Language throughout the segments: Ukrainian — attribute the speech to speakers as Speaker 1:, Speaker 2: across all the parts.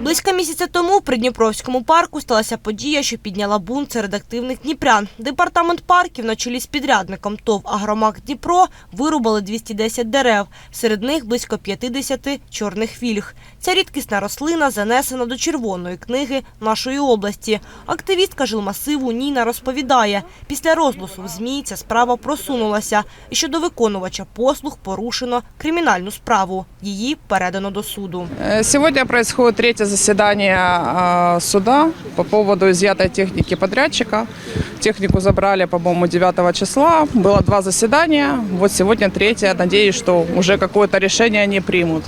Speaker 1: Близько місяця тому в Придніпровському парку сталася подія, що підняла бунт серед активних дніпрян. Департамент парків на чолі з підрядником ТОВ «Агромак Дніпро» вирубали 210 дерев. Серед них близько 50 чорних фільг. Ця рідкісна рослина занесена до червоної книги нашої області. Активістка жилмасиву Ніна розповідає, після розголосу в ЗМІ ця справа просунулася. І щодо виконувача послуг порушено кримінальну справу. Її передано до суду.
Speaker 2: Э, Сегодня происходит третье заседание а, суда по поводу изъятой техники подрядчика. Технику забрали, по-моему, 9 числа. Было два заседания. Вот сегодня третье. Надеюсь, что уже какое-то решение они примут.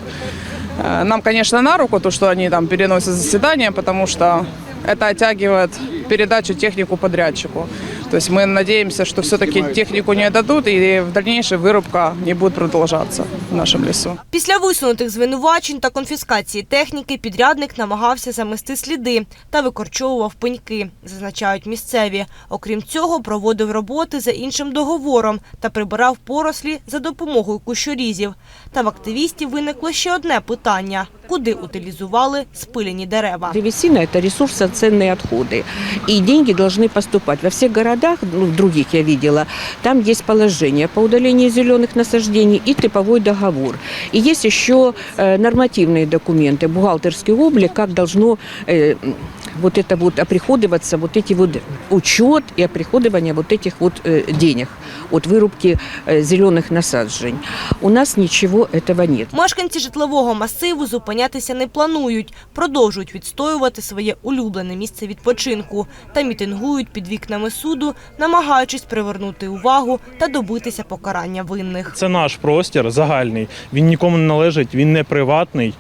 Speaker 2: Э, Нам, конечно, на руку то, что они там переносят заседание, потому что это оттягивает передачу технику подрядчику. То есть мы надеемся, что все-таки технику не отдадут и в дальнейшем вырубка не будет продолжаться в нашем лесу.
Speaker 1: Після висунутих звинувачень та конфіскації техніки підрядник намагався замести сліди та викорчовував пеньки, зазначають місцеві. Окрім цього, проводив роботи за іншим договором та прибирав порослі за допомогою кущорізів. Та в активістів виникло ще одне питання – куди утилізували спилені дерева.
Speaker 3: Древесина – это ресурсоценные отходы. И деньги должны поступать. Во всех городах, ну, в других я видела, там есть положение по удалению зеленых насаждений и типовой договор. И есть еще э, нормативные документы, бухгалтерский облик, как должно э, вот это вот оприходоваться, вот эти вот учет и оприходование вот этих вот э, денег от вырубки э, зеленых насаждений. У нас ничего этого нет.
Speaker 1: Мешканці житлового масиву зупинятися не планують, продовжують відстоювати своє улюблене місце відпочинку та мітингують під вікнами суду, намагаючись привернути увагу та добитися покарання винних.
Speaker 4: Це наш простір загальний. Він нікому не належить, він не приватний.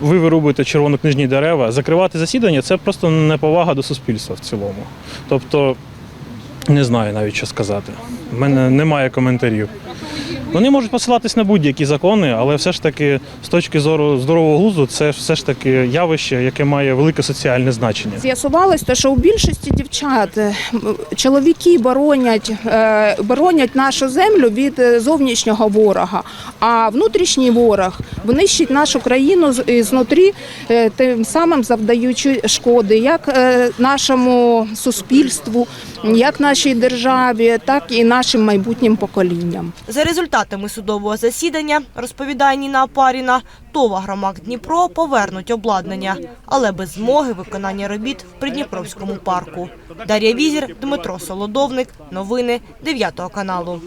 Speaker 4: ви вирубуєте червонокнижні дерева. Закривати засідання це просто неповага до суспільства в цілому. Тобто, не знаю навіть що сказати. У мене немає коментарів. Вони можуть посилатись на будь-які закони, але все ж таки, з точки зору здорового глузду, це все ж таки явище, яке має велике соціальне значення.
Speaker 5: З'ясувалось, те, що у більшості дівчат е, чоловіки боронять, е, боронять нашу землю від е, зовнішнього ворога, а внутрішній ворог нищить нашу країну з- знутрі, тим самим завдаючи шкоди як нашому суспільству, як нашій державі, так і нашим майбутнім поколінням.
Speaker 1: За результатами судового засідання, розповідає Ніна Апаріна, ТОВ «Агромак Дніпро» повернуть обладнання, але без змоги виконання робіт в Придніпровському парку. Дар'я Візір, Дмитро Солодовник. Новини 9 каналу.